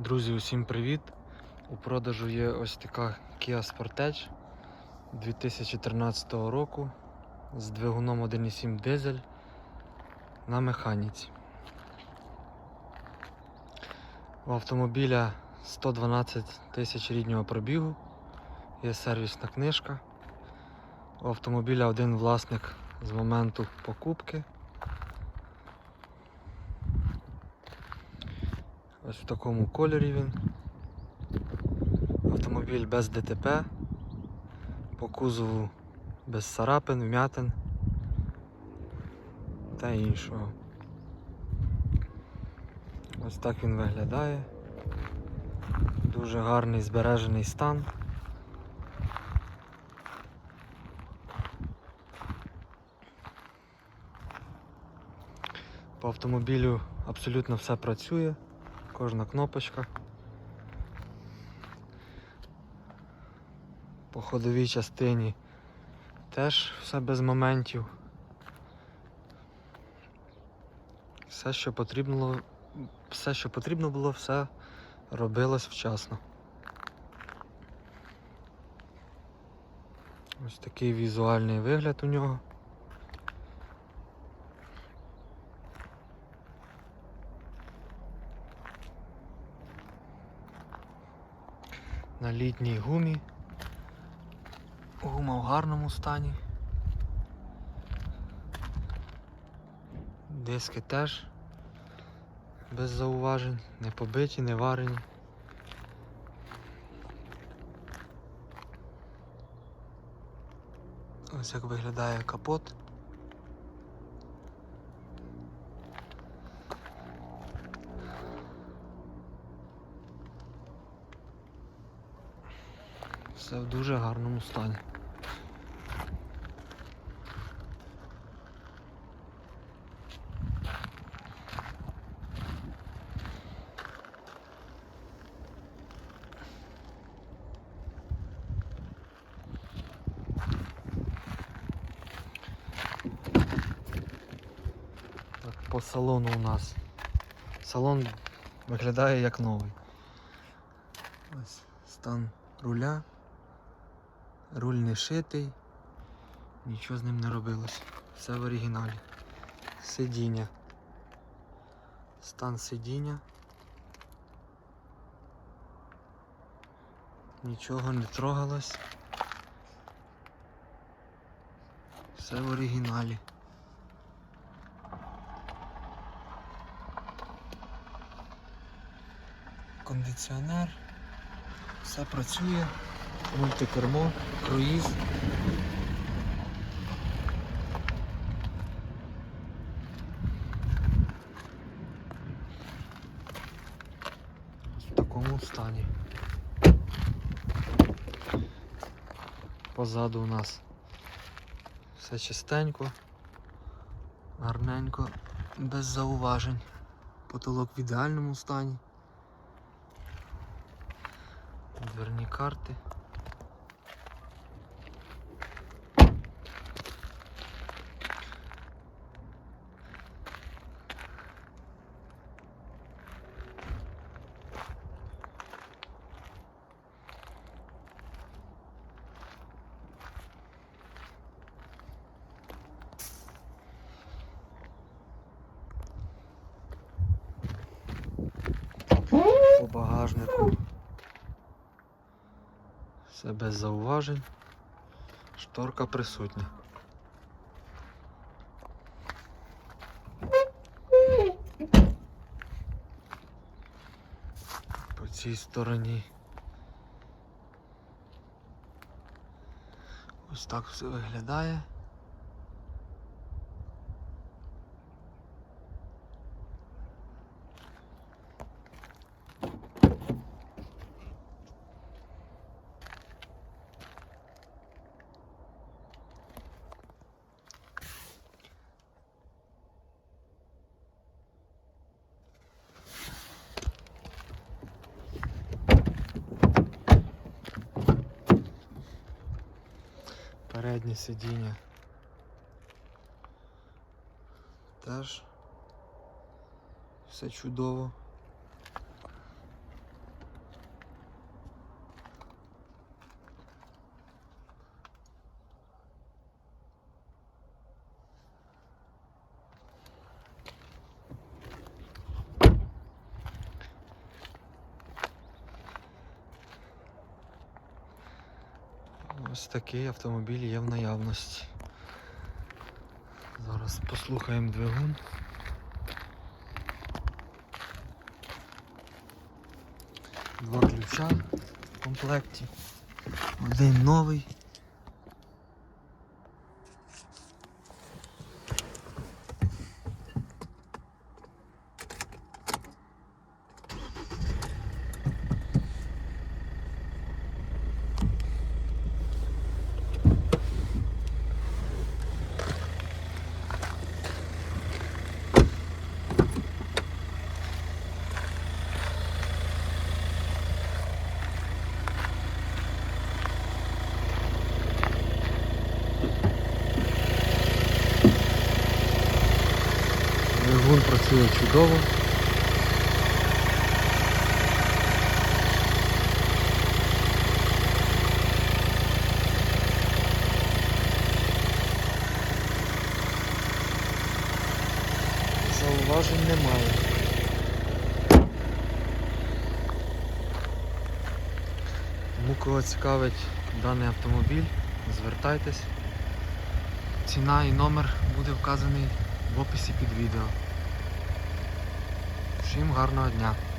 Друзі, усім привіт! У продажу є ось така Kia Sportage 2013 року з двигуном 1.7 дизель на механіці. У автомобіля 112 тисяч ріднього пробігу, є сервісна книжка. У автомобіля один власник з моменту покупки. Ось в такому кольорі він. Автомобіль без ДТП, по кузову без царапин, вмятин та іншого. Ось так він виглядає. Дуже гарний збережений стан. По автомобілю абсолютно все працює, кожна кнопочка. По ходовій частині теж все без моментів. Все, що потрібно, все, що потрібно було, все робилось вчасно. Ось такий візуальний вигляд у нього. На літній гумі. Гума в гарному стані. Диски теж без зауважень, не побиті, не варені. Ось як виглядає капот. Все в дуже гарному стані. По салону у нас. Салон виглядає як новий. Ось стан руля. Руль не шитий, нічого з ним не робилось. Все в оригіналі. Сидіння. Стан сидіння. Нічого не трогалось. Все в оригіналі. Кондиціонер. Все працює. Мультикермо, круїз. В такому стані. Позаду у нас все чистенько, гарненько, без зауважень. Потолок в ідеальному стані. Дверні карти. По багажнику. Все без зауважень. Шторка присутня. По цій стороні. Ось так все виглядає. Переднє сидіння. Теж все чудово. Ось такий автомобіль є в наявності. Зараз послухаємо двигун. Два ключа в комплекті. Один новий. Двигун працює чудово. Зауважень немає. Тому кого цікавить даний автомобіль, звертайтесь. Ціна і номер буде вказаний в описі під відео. Всім гарного дня!